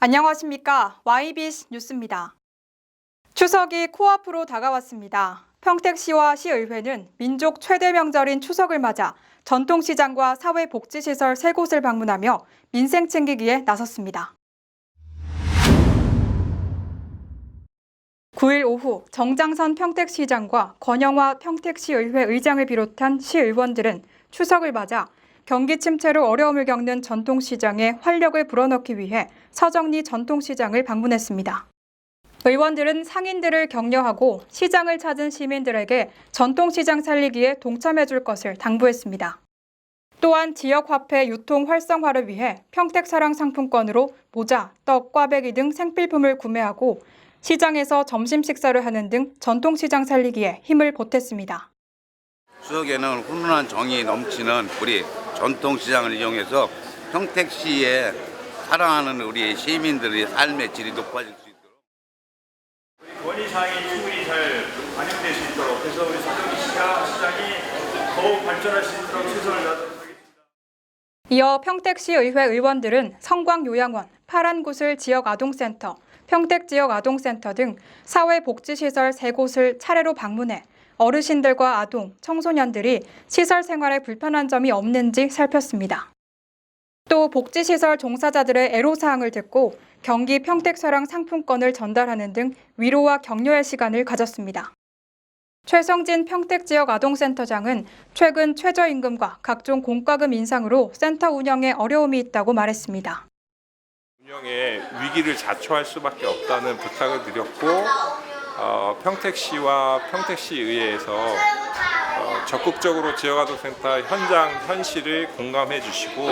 안녕하십니까. YBC 뉴스입니다. 추석이 코앞으로 다가왔습니다. 평택시와 시의회는 민족 최대 명절인 추석을 맞아 전통시장과 사회복지시설 세 곳을 방문하며 민생 챙기기에 나섰습니다. 9일 오후 정장선 평택시장과 권영화 평택시의회 의장을 비롯한 시의원들은 추석을 맞아 경기 침체로 어려움을 겪는 전통시장에 활력을 불어넣기 위해 서정리 전통시장을 방문했습니다. 의원들은 상인들을 격려하고 시장을 찾은 시민들에게 전통시장 살리기에 동참해 줄 것을 당부했습니다. 또한 지역화폐 유통 활성화를 위해 평택사랑 상품권으로 모자, 떡, 꽈배기 등 생필품을 구매하고 시장에서 점심 식사를 하는 등 전통시장 살리기에 힘을 보탰습니다. 추석에는 훈훈한 정이 넘치는 우리 전통시장을 이용해서 평택시에 사랑하는 우리 시민들의 삶의 질이 높아질 수 있도록 권위사항이 충분히 잘 반영될 수 있도록 그래서 우리 서정리 시가 시장이 더욱 발전할 수 있도록 최선을 다하도록 하겠습니다. 이어 평택시 의회 의원들은 성광요양원, 파란구슬 지역아동센터, 평택지역아동센터 등 사회복지시설 세 곳을 차례로 방문해 어르신들과 아동, 청소년들이 시설 생활에 불편한 점이 없는지 살폈습니다. 또 복지시설 종사자들의 애로사항을 듣고 경기 평택사랑 상품권을 전달하는 등 위로와 격려의 시간을 가졌습니다. 최성진 평택지역 아동센터장은 최근 최저임금과 각종 공과금 인상으로 센터 운영에 어려움이 있다고 말했습니다. 운영에 위기를 자초할 수밖에 없다는 부탁을 드렸고 어, 평택시와 평택시 의회에서 어, 적극적으로 지역아동센터 현장 현실을 공감해 주시고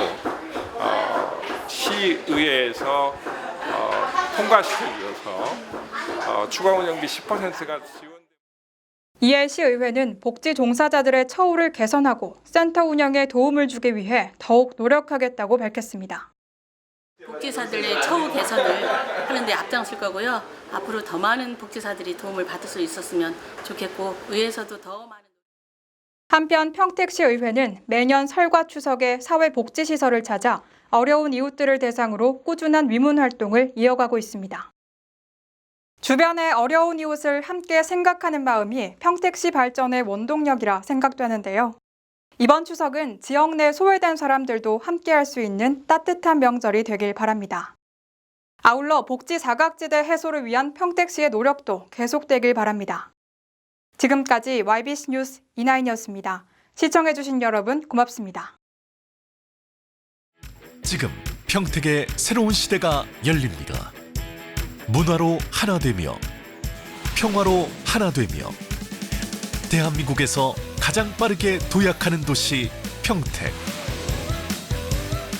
어, 시의회에서 어, 통과시키기 위해서 어, 추가 운영비 10%가 지원. 이에 시의회는 복지 종사자들의 처우를 개선하고 센터 운영에 도움을 주기 위해 더욱 노력하겠다고 밝혔습니다. 복지사들의 처우 개선을 하는데 앞장설 거고요. 앞으로 더 많은 복지사들이 도움을 받을 수 있었으면 좋겠고 의회에서도 더 많은 한편 평택시 의회는 매년 설과 추석에 사회복지시설을 찾아 어려운 이웃들을 대상으로 꾸준한 위문 활동을 이어가고 있습니다. 주변의 어려운 이웃을 함께 생각하는 마음이 평택시 발전의 원동력이라 생각되는데요. 이번 추석은 지역 내 소외된 사람들도 함께 할 수 있는 따뜻한 명절이 되길 바랍니다. 아울러 복지 사각지대 해소를 위한 평택시의 노력도 계속되길 바랍니다. 지금까지 YBC 뉴스 이나인이었습니다. 시청해주신 여러분 고맙습니다. 지금 평택의 새로운 시대가 열립니다. 문화로 하나 되며 평화로 하나 되며 대한민국에서 가장 빠르게 도약하는 도시 평택.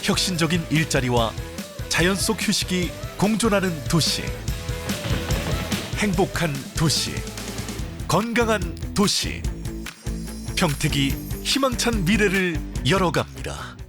혁신적인 일자리와 자연 속 휴식이 공존하는 도시. 행복한 도시. 건강한 도시. 평택이 희망찬 미래를 열어갑니다.